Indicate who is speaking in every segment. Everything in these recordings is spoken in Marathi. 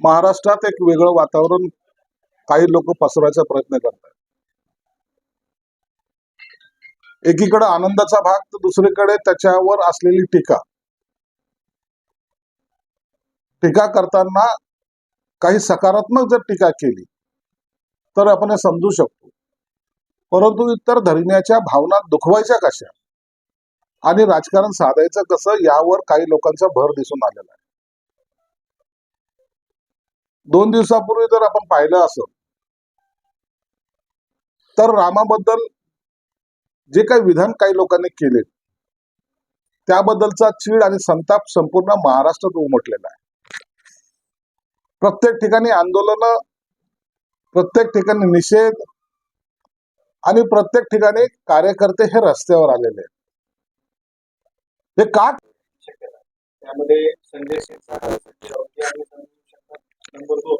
Speaker 1: महाराष्ट्रात एक वेगळं वातावरण काही लोक पसरवायचा प्रयत्न करतात. एकीकडे आनंदाचा भाग तर दुसरीकडे त्याच्यावर असलेली टीका. टीका करताना काही सकारात्मक जर टीका केली तर आपण हे समजू शकतो. परंतु इतर धर्मियाच्या भावना दुखवायच्या कशा? आणि राजकारण साधायचं कसं? यावर काही लोकांचा भर दिसून आलेला आहे. दोन दिवसापूर्वी जर आपण पाहिलं असं तर रामाबद्दल जे काही विधान काही लोकांनी केले त्याबद्दलचा चीड आणि संताप संपूर्ण महाराष्ट्रात उमटलेला आहे. प्रत्येक ठिकाणी आंदोलन प्रत्येक ठिकाणी निषेध आणि प्रत्येक ठिकाणी कार्यकर्ते हे रस्त्यावर आलेले आहेत. हे का
Speaker 2: त्यामध्ये संजय नंबर दोन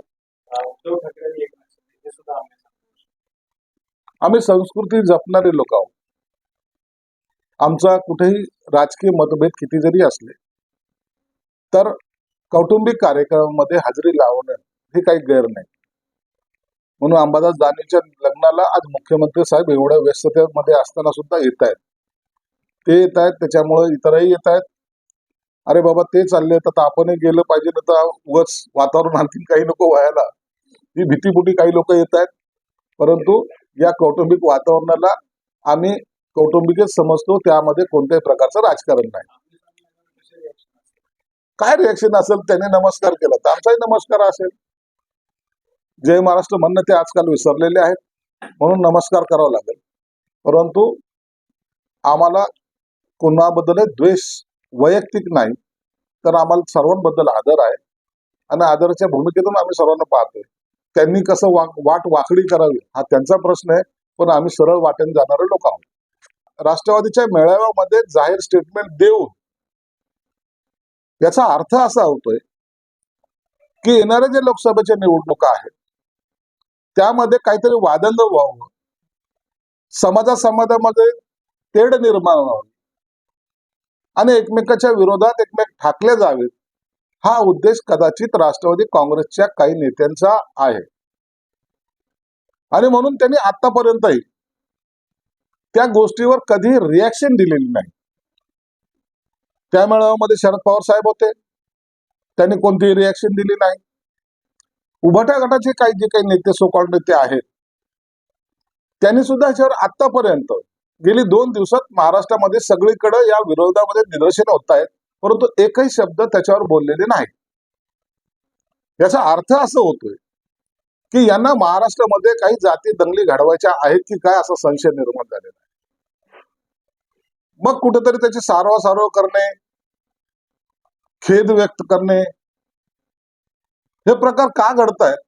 Speaker 2: उद्धव ठाकरे आणि एकनाथ शिंदे हे सुद्धा आम्ही
Speaker 1: आम्ही संस्कृती जपणारे लोक आहोत. आमचा कुठेही राजकीय मतभेद किती जरी असले तर कौटुंबिक कार्यक्रमामध्ये हजेरी लावणं हे काही गैर नाही. म्हणून अंबादास दानवेच्या लग्नाला आज मुख्यमंत्री साहेब एवढ्या व्यस्ततेमध्ये असताना सुद्धा येत आहेत. ते येत आहेत त्याच्यामुळे इतरही येत आहेत. अरे बाबा ते चालले तर आपणही गेलं पाहिजे ना तर उगाच वातावरण आणखीन काही नको व्हायला. ही भीतीपुटी काही लोक येत आहेत. परंतु या कौटुंबिक वातावरणाला आम्ही कौटुंबिकच समजतो त्यामध्ये कोणत्याही प्रकारचं राजकारण नाही. काय रिॲक्शन असेल त्याने नमस्कार केला. तर आमचाही नमस्कार असेल. जय महाराष्ट्र म्हणणं ते आजकाल विसरलेले आहेत. म्हणून नमस्कार करावा लागेल. परंतु आम्हाला कोणाबद्दल द्वेष वैयक्तिक नाही तर आम्हाला सर्वांबद्दल आदर आहे. आणि आदराच्या भूमिकेतून आम्ही सर्वांना पाहतोय. त्यांनी कसं वा वाट वाकडी करावी हा त्यांचा प्रश्न आहे. पण आम्ही सरळ वाटेने जाणारे लोक आहोत. राष्ट्रवादीच्या मेळाव्यामध्ये जाहीर स्टेटमेंट देऊन याचा अर्थ असा होतोय की येणाऱ्या जे लोकसभेच्या निवडणुका आहेत त्यामध्ये काहीतरी वादंग व्हावं. समाजा समाजामध्ये तेढ निर्माण व्हावं. आणि एकमेकाच्या विरोधात एकमेक ठाकले जावेत. हा उद्देश कदाचित राष्ट्रवादी काँग्रेसच्या काही नेत्यांचा आहे. आणि म्हणून त्यांनी आतापर्यंतही त्या गोष्टीवर कधी रिॲक्शन दिलेली नाही. त्या मेळाव्यामध्ये शरद पवार साहेब होते. त्यांनी कोणतीही रिॲक्शन दिली नाही. उभाट्या गटाचे काही जे काही नेते सोकॉल नेते आहेत त्यांनी सुद्धा याच्यावर आतापर्यंत गेली दोन दिवसात महाराष्ट्रामध्ये सगळीकडे या विरोधामध्ये निदर्शन होत आहेत परंतु एकही शब्द त्याच्यावर बोललेले नाही. याचा अर्थ असं होतोय की यांना महाराष्ट्रामध्ये काही जाती दंगली घडवायच्या आहेत की काय असा संशय निर्माण झालेला आहे. मग कुठेतरी त्याची सारवासारव करणे खेद व्यक्त करणे हे प्रकार का घडतायत?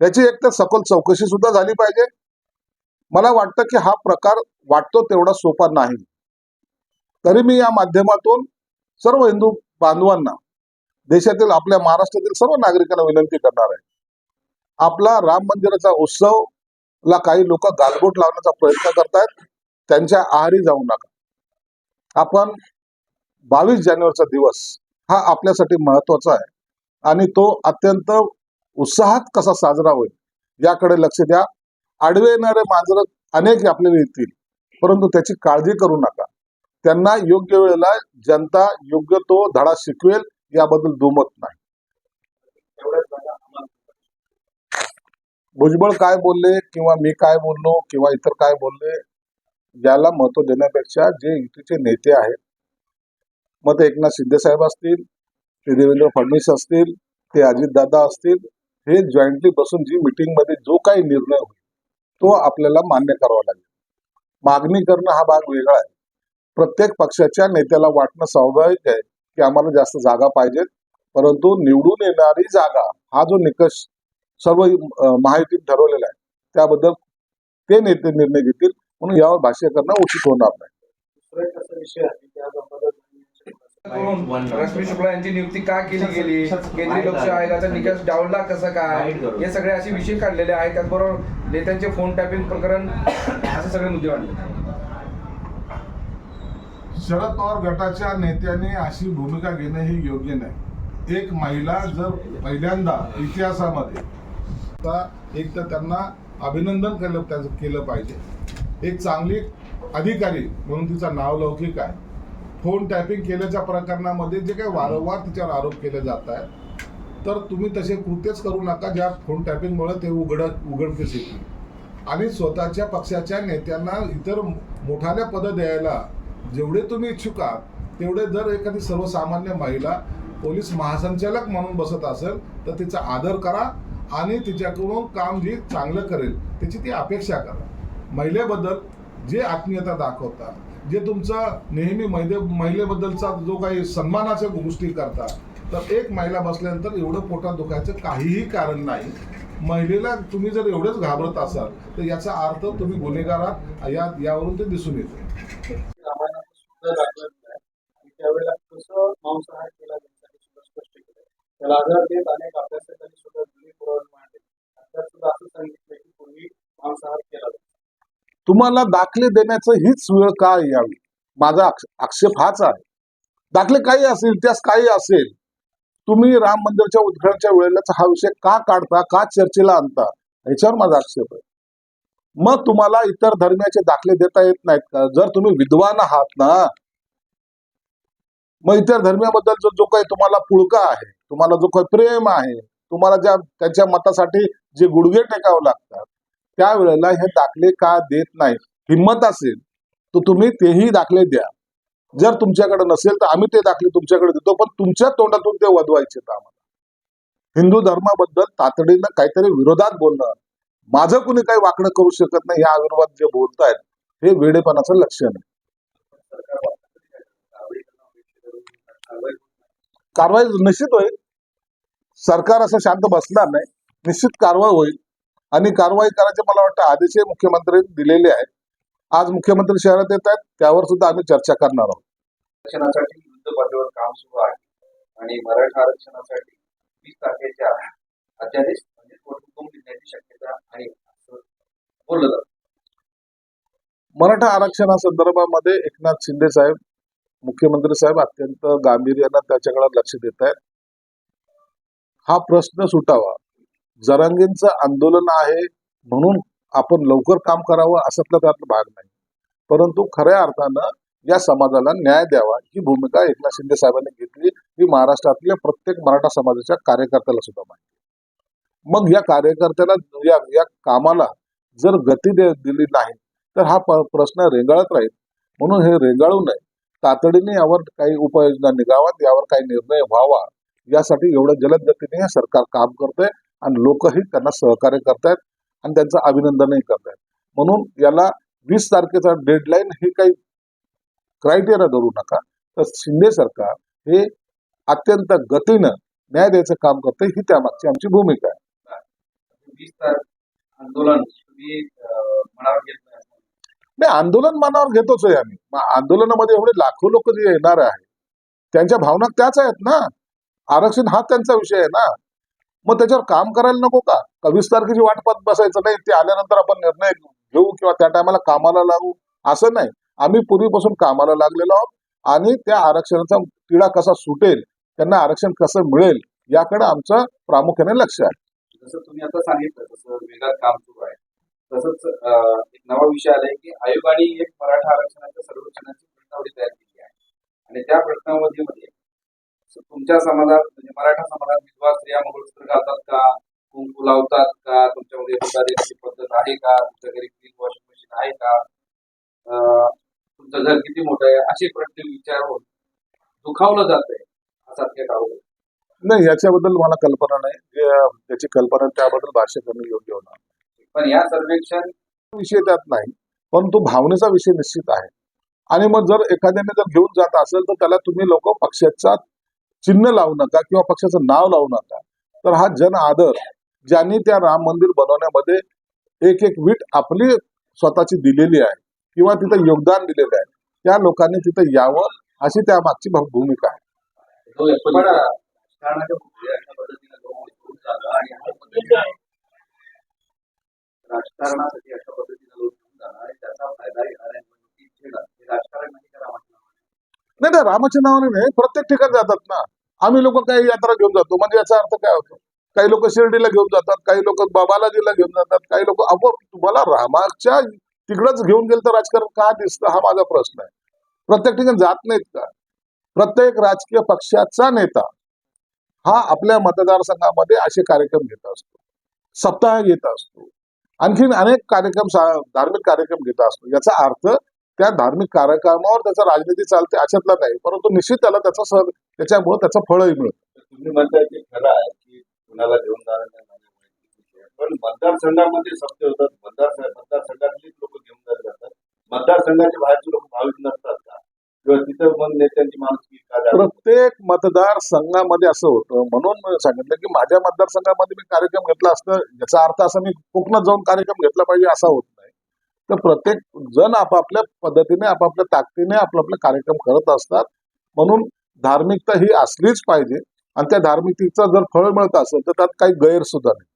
Speaker 1: याची एक तर सखोल चौकशी सुद्धा झाली पाहिजे. मला वाटतं की हा प्रकार वाटतो तेवढा सोपा नाही. तरी मी या माध्यमातून सर्व हिंदू बांधवांना देशातील आपल्या महाराष्ट्रातील सर्व नागरिकांना विनंती करणार आहे. आपला राम मंदिराचा उत्सव ला काही लोक गालबोट लावण्याचा प्रयत्न करतायत त्यांच्या आहारी जाऊ नका. आपण बावीस जानेवारीचा दिवस हा आपल्यासाठी महत्त्वाचा आहे आणि तो अत्यंत उत्साहात कसा साजरा होईल याकडे लक्ष द्या. आडवे येणारे मांजर अनेक आपल्याला येतील. परंतु त्याची काळजी करू नका. त्यांना योग्य वेळेला जनता योग्य तो धडा शिकवेल याबद्दल दुमत नाही. भुजबळ काय बोलले किंवा मी काय बोललो किंवा इतर काय बोलले याला महत्त्व देण्यापेक्षा जे युतीचे नेते आहेत मग ते एकनाथ शिंदे साहेब असतील ते देवेंद्र फडणवीस असतील ते अजितदादा असतील हे जॉईंटली बसून जी मिटिंगमध्ये जो काही निर्णय होईल तो आपल्याला मान्य करावा लागेल. मागणी करणं हा भाग वेगळा आहे. प्रत्येक पक्षाच्या नेत्याला वाटणं स्वाभाविक आहे की आम्हाला जास्त जागा पाहिजेत परंतु निवडून येणारी जागा हा जो निकष सर्व महायुतीत ठरवलेला आहे त्याबद्दल ते नेते निर्णय घेतील म्हणून यावर भाष्य करणं उचित होणार नाही.
Speaker 3: रश्मी शुक्ला यांची नियुक्ती का केली गेली? केंद्रीय लोकशाही आयोगाचा निकष डावलला कसा काय? हे सगळे असे विषय काढलेले आहेत त्याचबरोबर नेत्यांचे फोन टॅपिंग प्रकरण असे सगळे मुद्दे मांडले
Speaker 1: शरद पवार गटाच्या नेत्यांनी अशी भूमिका घेणं हे योग्य नाही. एक महिला जर पहिल्यांदा इतिहासामध्ये आता एक तर त्यांना अभिनंदन केलं त्याचं केलं पाहिजे. एक चांगली अधिकारी म्हणून तिचा नाव लौकिक आहे. फोन टॅपिंग केल्याच्या प्रकरणामध्ये जे काही वारंवार तिच्यावर आरोप केले जात आहेत तर तुम्ही तसे कृत्यच करू नका ज्या फोन टॅपिंगमुळे ते उघड उघडकीस येतील. आणि स्वतःच्या पक्षाच्या नेत्यांना इतर मोठाल्या पदं द्यायला जेवढे तुम्ही इच्छुक आहात तेवढे जर एखादी सर्वसामान्य महिला पोलीस महासंचालक म्हणून बसत असेल तर तिचा आदर करा आणि तिच्याकडून काम जी चांगलं करेल त्याची ती अपेक्षा करा. महिलेबद्दल जे आत्मीयता दाखवतात जे तुमचं नेहमी महिले महिलेबद्दलचा जो काही सन्मानाच्या गोष्टी करतात तर एक महिला बसल्यानंतर एवढं पोटात दुखायचं काहीही कारण नाही. महिलेला तुम्ही जर एवढेच घाबरत असाल तर याचा अर्थ तुम्ही गुन्हेगार आहात. या यावरून ते दिसून येते.
Speaker 2: मांसाहार केला त्यांच्यासाठी सुद्धा स्पष्ट केलं त्याला आधार देत अनेक अभ्यासकांनी सुद्धा जुनी पुरावे मांडले. त्यात सुद्धा असं सांगितलं की पूर्वी मांसाहार केला जातो
Speaker 1: तुम्हाला दाखले देण्याचं हीच वेळ का यावी? माझा आक्ष- आक्षेप हाच आहे. दाखले काही असेल इतिहास काही असेल तुम्ही राम मंदिरच्या उद्घाटनाच्या वेळेलाच हा विषय का काढता का चर्चेला आणता? याच्यावर माझा आक्षेप आहे. मग तुम्हाला इतर धर्मियाचे दाखले देता येत नाहीत का? जर तुम्ही विद्वान आहात ना मग इतर धर्मियाबद्दल जो जो काही तुम्हाला पुळका आहे तुम्हाला जो काही प्रेम आहे तुम्हाला ज्या त्यांच्या मतासाठी जे गुडघे टेकावे लागतात त्यावेळेला हे दाखले का देत नाही हिंमत असेल तर तुम्ही तेही दाखले द्या. जर तुमच्याकडे नसेल तर आम्ही ते दाखले तुमच्याकडे देतो पण तुमच्या तोंडातून ते वधवायचे आम्हाला. हिंदू धर्माबद्दल तातडीनं काहीतरी विरोधात बोलणं माझं कुणी काही वाकडं करू शकत नाही या विरोधात जे बोलतायत हे वेडेपणाचं लक्षण आहे.
Speaker 2: कारवाई कारवाई
Speaker 1: निश्चित होईल. सरकार असं शांत बसणार नाही. निश्चित कारवाई होईल. आणि कारवाई करायचे मला वाटतं आदेशही मुख्यमंत्री दिलेले आहेत. आज मुख्यमंत्री शहरात येत आहेत त्यावर सुद्धा आम्ही चर्चा करणार आहोत.
Speaker 4: आरक्षणासाठी युद्ध पातळीवर काम सुरू आहे आणि मराठा आरक्षणासाठी वीस तारखेच्या अध्यादेश म्हणजे हुकूम देण्याची शक्यता आहे असं बोललं जातं.
Speaker 1: मराठा आरक्षणासंदर्भामध्ये एकनाथ शिंदे साहेब मुख्यमंत्री साहेब अत्यंत गांभीर्यानं त्याच्याकडे लक्ष देत आहेत. हा प्रश्न सुटावा. जरांगींचं आंदोलन आहे म्हणून आपण लवकर काम करावं असतलं त्यातला भाग नाही. परंतु खऱ्या अर्थानं या समाजाला न्याय द्यावा ही भूमिका एकनाथ शिंदे साहेबांनी घेतली. ही महाराष्ट्रातल्या प्रत्येक मराठा समाजाच्या कार्यकर्त्याला सुद्धा माहिती मग या कार्यकर्त्याला या या कामाला जर गती दे दिली नाही तर हा प्रश्न रेंगाळत राहील. म्हणून हे रेंगाळू नये. तातडीने यावर काही उपाययोजना निघाव्यात यावर काही निर्णय व्हावा यासाठी एवढं जलद गतीने हे सरकार काम करतंय आणि लोकही त्यांना सहकार्य करतायत. आणि त्यांचं अभिनंदनही करतायत. म्हणून याला वीस तारखेचा डेडलाईन हे काही क्रायटेरिया धरू नका. तर शिंदे सरकार हे अत्यंत गतीनं न्याय द्यायचं काम करतंय ही त्यामागची आमची भूमिका आहे.
Speaker 4: आंदोलन नाही?
Speaker 1: आंदोलन मनावर घेतोच आहे आम्ही आंदोलनामध्ये एवढे लाखो लोक जे येणार आहे त्यांच्या भावना त्याच आहेत ना? आरक्षण हा त्यांचा विषय आहे ना? मग त्याच्यावर काम करायला नको का? का वीस तारखेची वाट पाहत बसायचं नाही? ते आल्यानंतर आपण निर्णय घेऊ किंवा त्या टायमाला कामाला लागू? असं नाही. आम्ही पूर्वीपासून कामाला लागलेलो आहोत आणि त्या आरक्षणाचा तिढा कसा सुटेल त्यांना आरक्षण कसं मिळेल याकडे आमचं प्रामुख्याने लक्ष आहे.
Speaker 4: जसं तुम्ही आता सांगितलं तसं वेगात काम सुरू आहे. तसंच एक नवा विषय आलाय की आयोगाने एक मराठा आरक्षणाच्या सर्वेक्षणाची प्रश्नावली तयार केली आहे. आणि त्या प्रश्नावलीमध्ये तुमच्या समाजात म्हणजे मराठा समाजात विधवा स्त्रिया मंगळसूत्र घालतात का? कुंकू लावतात का? तुमच्यामध्ये देण्याची पद्धत आहे का? तुमच्या घरी फ्रीज वॉशिंग मशीन आहे का? तुमचं घर किती मोठं आहे? असे प्रश्न विचारून दुखावलं जात आहे असा थेट आरोप आहे.
Speaker 1: नाही याच्याबद्दल मला कल्पना नाही. त्याची कल्पना त्याबद्दल भाष्य करणं योग्य होणार
Speaker 4: पण या सर्वेक्षण
Speaker 1: विषय त्यात नाही. परंतु भावनेचा विषय निश्चित आहे. आणि मग जर एखाद्याने जर घेऊन जात असेल तर त्याला तुम्ही लोक पक्षाचा चिन्ह लावू नका किंवा पक्षाचं नाव लावू नका. तर हा जन आदर ज्यांनी त्या राम मंदिर बनवण्यामध्ये एक एक वीट आपली स्वतःची दिलेली आहे किंवा तिथं योगदान दिलेलं आहे त्या लोकांनी तिथं यावं अशी त्या मागची भूमिका आहे.
Speaker 4: राजकारणासाठी अशा पद्धतीने लोक घेऊन त्याचा फायदा हे राजकारण? नाही
Speaker 1: नाही रामाच्या नावाने नाही प्रत्येक ठिकाणी जातात ना. आम्ही लोक काही यात्रा घेऊन जातो. म्हणजे याचा अर्थ काय होतो? काही लोक शिर्डीला घेऊन जातात काही लोक बाबालाजीला घेऊन जातात काही लोक अहो तुम्हाला रामाच्या तिकडच घेऊन गेलं तर राजकारण का दिसतं? हा माझा प्रश्न आहे. प्रत्येक ठिकाणी जात नाहीत का? प्रत्येक राजकीय पक्षाचा नेता हा आपल्या मतदारसंघामध्ये असे कार्यक्रम घेत असतो. सप्ताह घेत असतो. आणखीन अनेक कार्यक्रम धार्मिक कार्यक्रम घेत असतो. याचा अर्थ त्या धार्मिक कार्यक्रमावर त्याचा राजनीती चालते अशातला नाही परंतु निश्चित त्याला त्याचा सह त्याच्यामुळे त्याचं फळही मिळतं.
Speaker 5: तुम्ही म्हणताय ते खरं आहे की कुणाला घेऊन जाणं नाही माझ्या. पण मतदारसंघामध्ये सत्य होतात मतदार मतदारसंघातलीच लोक घेऊन जात जातात मतदारसंघाच्या बाहेरचे लोक भाविक नसतात का? किंवा तिथं मग नेत्यांची माणुसकी का जाणवते?
Speaker 1: प्रत्येक मतदारसंघामध्ये असं होतं. म्हणून मी सांगितलं की माझ्या मतदारसंघामध्ये मी कार्यक्रम घेतला असतं याचा अर्थ असा मी कोकणात जाऊन कार्यक्रम घेतला पाहिजे असा होत नाही. तर प्रत्येक जण आपापल्या पद्धतीने आपापल्या ताकदीने आपापले कार्यक्रम करत असतात. म्हणून धार्मिकता ही असलीच पाहिजे आणि त्या धार्मिकतेचं जर फळ मिळत असेल तर त्यात काही गैर सुद्धा नाही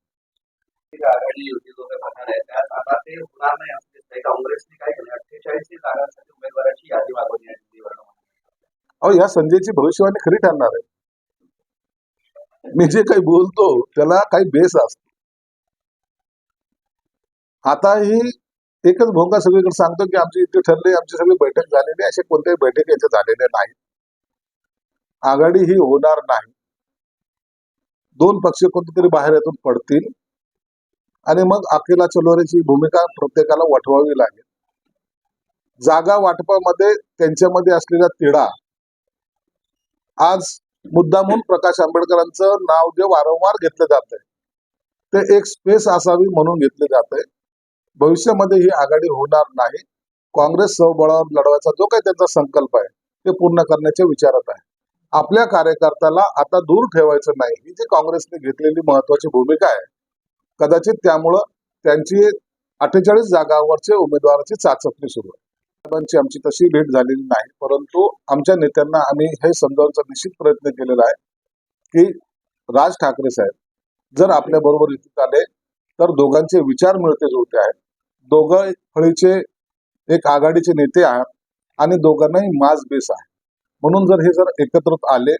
Speaker 1: अहो ह्या संजयची भविष्यवाणी खरी ठरणार आहे. मी जे काही बोलतो त्याला काही बेस असतो. आता ही एकच भोंगा सगळीकडे सांगतो की आमची इथे ठरले आमची सगळी बैठक झालेली. अशा कोणत्याही बैठक याच्या झालेल्या नाही. आघाडी ही होणार नाही. दोन पक्ष कोणतेतरी बाहेर यातून पडतील. आणि मग अकेला चलोरेची भूमिका प्रत्येकाला वठवावी लागेल. जागा वाटपामध्ये त्यांच्यामध्ये असलेला तिढा. आज मुद्दामून प्रकाश आंबेडकरांचं नाव जे वारंवार घेतलं जात आहे ते एक स्पेस असावी म्हणून घेतले जात आहे भविष्यामध्ये ही आघाडी होणार नाही. काँग्रेस सहबळावर लढवायचा जो काही त्यांचा संकल्प आहे ते पूर्ण करण्याच्या विचारात आहे. आपल्या कार्यकर्त्याला आता दूर ठेवायचं नाही. ही जी काँग्रेसने घेतलेली महत्वाची भूमिका आहे कदाचित त्यामुळं त्यांची अठ्ठेचाळीस जागावरचे उमेदवाराची चाचपणी सुरू आहे. साहेबांची आमची तशी भेट झालेली नाही परंतु आमच्या नेत्यांना आम्ही हे समजावण्याचा निश्चित प्रयत्न केलेला आहे की राज ठाकरे साहेब जर आपल्या बरोबर युतीत आले तर दोघांचे विचार मिळते जुळते आहेत. दोघं फळीचे एक आघाडीचे नेते आहेत आणि दोघांनाही मास बेस आहे. म्हणून जर हे जर एकत्रित आले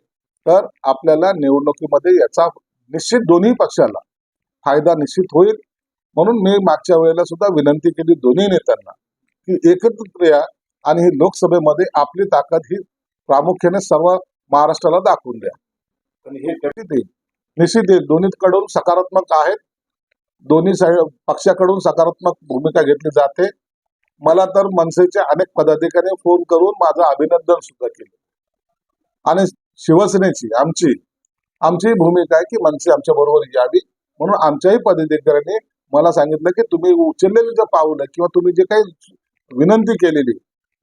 Speaker 1: तर आपल्याला निवडणुकीमध्ये याचा निश्चित दोन्ही पक्षाला फायदा निश्चित होईल. म्हणून मी मागच्या वेळेला सुद्धा विनंती केली दोन्ही नेत्यांना की एकत्रित या आणि ही लोकसभेमध्ये आपली ताकद ही प्रामुख्याने सर्व महाराष्ट्राला दाखवून द्या.
Speaker 5: आणि हे
Speaker 1: निश्चित येईल निश्चित येईल. दोन्हीकडून सकारात्मक आहेत. दोन्ही साईड पक्षाकडून सकारात्मक भूमिका घेतली जाते. मला तर मनसेच्या अनेक पदाधिकाऱ्यांनी फोन करून माझं अभिनंदन सुद्धा केलं. आणि शिवसेनेची आमची आमची भूमिका आहे की मनसे आमच्या बरोबर यावी म्हणून आमच्याही पदाधिकाऱ्यांनी मला सांगितलं की तुम्ही उचललेली जे पावलं किंवा तुम्ही जे काही विनंती केलेली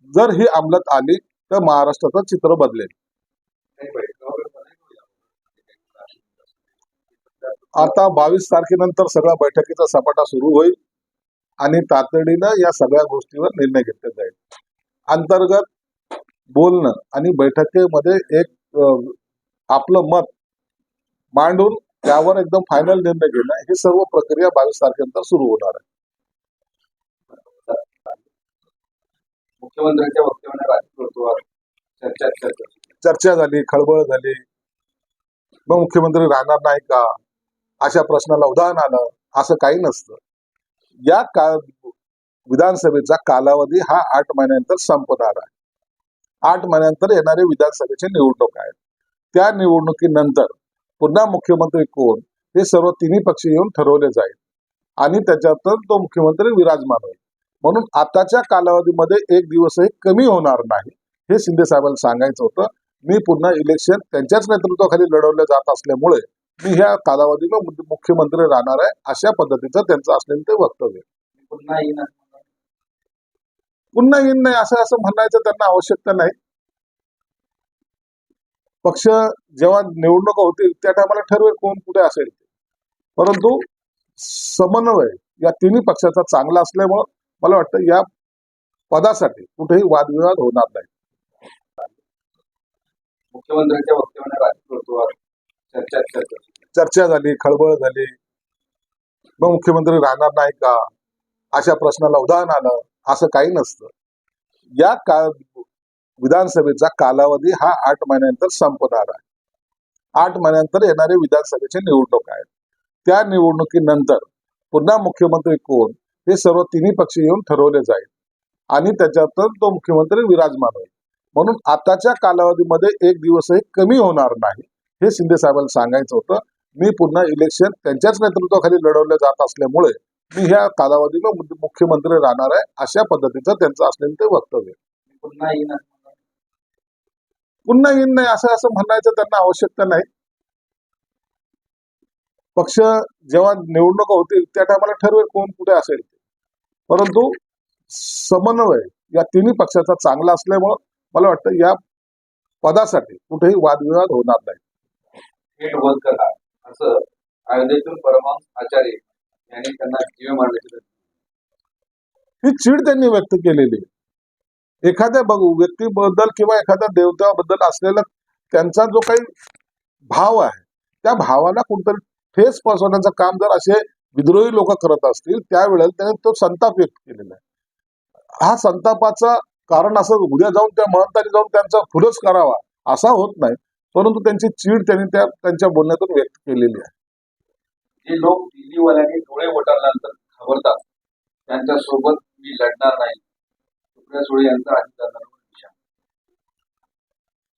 Speaker 1: जर ही अंमलात आली तर महाराष्ट्राचं चित्र बदलेल. आता बावीस तारखेनंतर सगळ्या बैठकीचा सपाटा सुरू होईल आणि तातडीनं या सगळ्या गोष्टीवर निर्णय घेतला जाईल. अंतर्गत बोलणं आणि बैठकीमध्ये एक आपलं मत मांडून त्यावर एकदम फायनल निर्णय घेणं हे सर्व प्रक्रिया बावीस तारखेनंतर सुरू होणार आहे.
Speaker 4: मुख्यमंत्र्यांच्या वक्तव्याने चर्चा
Speaker 1: झाली खळबळ झाली. मग मुख्यमंत्री राहणार नाही का? अशा प्रश्नाला उदाहरण आलं असं काही नसतं. या का विधानसभेचा कालावधी हा आठ महिन्यानंतर संपणार आहे. आठ महिन्यानंतर येणारे विधानसभेचे निवडणूक आहेत. त्या निवडणुकीनंतर पुन्हा मुख्यमंत्री कोण? हे सर्व तिन्ही पक्ष येऊन ठरवले जाईल. आणि त्याच्यातून तो मुख्यमंत्री विराजमान होईल. म्हणून आताच्या कालावधीमध्ये एक दिवसही कमी होणार नाही हे शिंदे साहेबांना सांगायचं होतं. मी पुन्हा इलेक्शन त्यांच्याच नेतृत्वाखाली लढवले जात असल्यामुळे मी ह्या कालावधीला मुख्यमंत्री राहणार आहे अशा पद्धतीचं त्यांचं असलेलं ते वक्तव्य
Speaker 4: पुन्हा
Speaker 1: पुन्हा येईन नाही असं असं म्हणायचं त्यांना आवश्यकता नाही. पक्ष जेव्हा निवडणुका होतील त्या टायमाला ठरवेल कोण कुठे असेल. ते. परंतु समन्वय या तिन्ही पक्षाचा चांगला असल्यामुळं मला वाटतं या पदासाठी कुठेही वादविवाद होणार नाही.
Speaker 4: मुख्यमंत्र्यांच्या वक्तव्याने राजकीय चर्चा चर्चा
Speaker 1: चर्चा झाली खळबळ झाली. मग मुख्यमंत्री राहणार नाही का? अशा प्रश्नाला उदाहरण आलं. असं काही नसतं. या का विधानसभेचा कालावधी हा आठ महिन्यानंतर संपणार आहे. आठ महिन्यानंतर येणारे विधानसभेचे निवडणूक आहेत. त्या निवडणुकीनंतर पुन्हा मुख्यमंत्री कोण हे सर्व तिन्ही पक्ष येऊन ठरवले जाईल. आणि त्याच्यातून तो मुख्यमंत्री विराजमान होईल. म्हणून आताच्या कालावधीमध्ये एक दिवसही कमी होणार नाही हे शिंदे साहेबांना सांगायचं होतं. मी पुन्हा इलेक्शन त्यांच्याच नेतृत्वाखाली लढवलं जात असल्यामुळे मी ह्या कालावधीला मुख्य- मुख्यमंत्री राहणार आहे अशा पद्धतीचं त्यांचं असलेलं ते वक्तव्य
Speaker 4: पुन्हा येईन.
Speaker 1: पुन्हा नाही असं असं म्हणायचं त्यांना आवश्यकता नाही पक्ष जेव्हा निवडणुका होतील त्या टायमाला ठरवेल कोण कुठे असेल ते. परंतु समन्वय या तिन्ही पक्षाचा चांगला असल्यामुळं मला वाटतं या पदासाठी कुठेही वादविवाद होणार नाही
Speaker 4: असं अयोध्येतून परमहंस आचार्य त्यांना मारण्याची
Speaker 1: ही चीड त्यांनी व्यक्त केलेली आहे. एखाद्या बघू व्यक्तीबद्दल किंवा एखाद्या देवताबद्दल असलेला त्यांचा जो काही भाव आहे त्या भावाला कुठंतरी ठेस पोहोचवण्याचं काम जर असे विद्रोही लोक करत असतील त्यावेळेला त्याने तो संताप व्यक्त केलेला आहे. हा संतापाचा कारण असं उद्या जाऊन त्या महंतानी जाऊन त्यांचा खुलच करावा असा होत नाही परंतु त्यांची चीड त्यांनी त्या त्यांच्या बोलण्यातून व्यक्त केलेली आहे.
Speaker 4: जे लोक दिल्लीवाल्यांनी डोळे वटारल्यानंतर घाबरतात त्यांच्यासोबत मी लढणार नाही. सुप्रिया सुळे यांचा अधिकार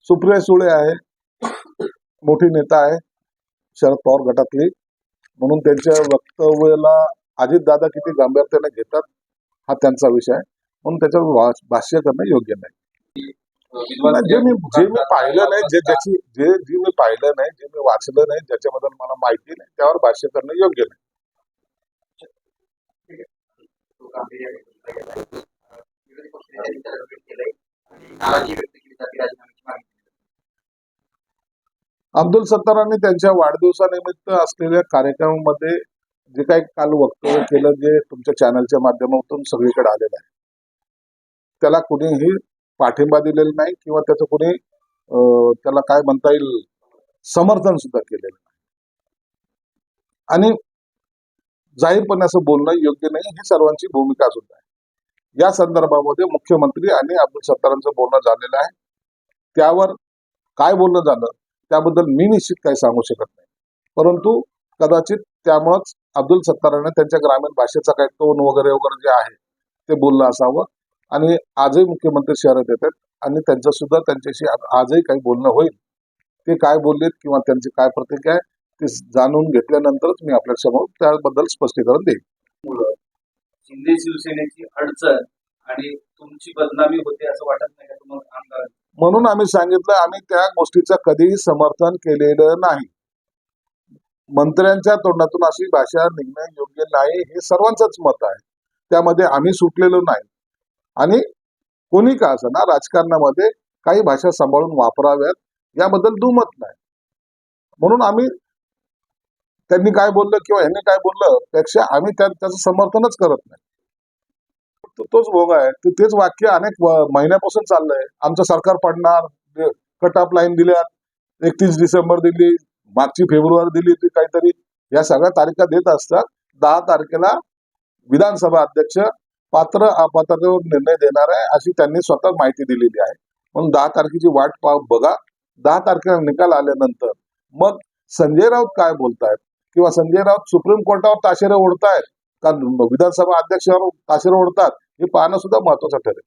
Speaker 1: सुप्रिया सुळे आहे. मोठी नेता आहे. शरद पवार गटातली. म्हणून त्यांच्या वक्तव्याला अजितदादा किती गांभीर्याने घेतात हा त्यांचा विषय आहे. म्हणून त्याच्यावर भाष्य करणं योग्य नाही. जे मी जे मी पाहिलं नाही जे ज्याची जे जे मी पाहिलं नाही जे मी वाचलं नाही ज्याच्याबद्दल मला माहिती नाही त्यावर भाष्य करणं योग्य नाही. अब्दुल सत्तारांनी त्यांच्या वाढदिवसानिमित्त असलेल्या कार्यक्रमामध्ये जे काही काल वक्तव्य केलं जे तुमच्या चॅनलच्या माध्यमातून सगळीकडे आलेलं आहे त्याला कुणीही पाठिंबा दिलेला नाही किंवा त्याचं कुणी त्याला काय म्हणता येईल समर्थन सुद्धा केलेलं नाही. आणि जाहीरपणे असं बोलणं योग्य नाही ही सर्वांची भूमिका सुद्धा आहे. या संदर्भामध्ये मुख्यमंत्री आणि अब्दुल सत्तारांचं बोलणं झालेलं आहे. त्यावर काय बोलणं झालं त्याबद्दल मी निश्चित काही सांगू शकत नाही. परंतु कदाचित त्यामुळंच अब्दुल सत्ताराने त्यांच्या ग्रामीण भाषेचा काही टोन वगैरे वगैरे जे आहे ते बोललं असावं. आणि आजही मुख्यमंत्री शहरात येतात आणि त्यांचं सुद्धा त्यांच्याशी आजही काही बोलणं होईल. ते काय बोललेत किंवा त्यांची काय प्रतिक्रिया आहे ते जाणून घेतल्यानंतरच मी आपल्यासमोर त्याबद्दल स्पष्टीकरण देईन.
Speaker 4: शिंदे शिवसेनेची अडचण आणि तुमची बदनामी होते असं वाटत नाही का तुम्हाला आमदार?
Speaker 1: म्हणून आम्ही सांगितलं आम्ही त्या गोष्टीचं कधीही समर्थन केलेलं नाही. मंत्र्यांच्या तोंडातून अशी भाषा निघणं योग्य नाही हे सर्वांचंच मत आहे. त्यामध्ये आम्ही सुटलेलो नाही. आणि कोणी का ना राजकारणामध्ये काही भाषा सांभाळून वापराव्यात याबद्दल दुमत नाही. म्हणून आम्ही त्यांनी काय बोललं किंवा यांनी काय बोललं पेक्षा आम्ही त्याचं समर्थनच करत नाही. तो- तोच भोग आहे. की तेच वाक्य अनेक महिन्यापासून चाललंय. आमचं सरकार पडणार कट ऑफ लाईन दिल्या एकतीस डिसेंबर दिली मागची फेब्रुवारी दिली ती काहीतरी. या सगळ्या तारखा देत असतात. दहा तारखेला विधानसभा अध्यक्ष पात्र अपात्रावर निर्णय देणार आहे अशी त्यांनी स्वतः माहिती दिलेली आहे. म्हणून दहा तारखेची वाट पाव बघा. दहा तारखेला निकाल आल्यानंतर मग संजय राऊत काय बोलतायत? किंवा संजय राऊत सुप्रीम कोर्टावर ताशेरे ओढतायत? का विधानसभा अध्यक्षावर ताशेरे ओढतात? हे पाहणं सुद्धा महत्वाचं ठरेल.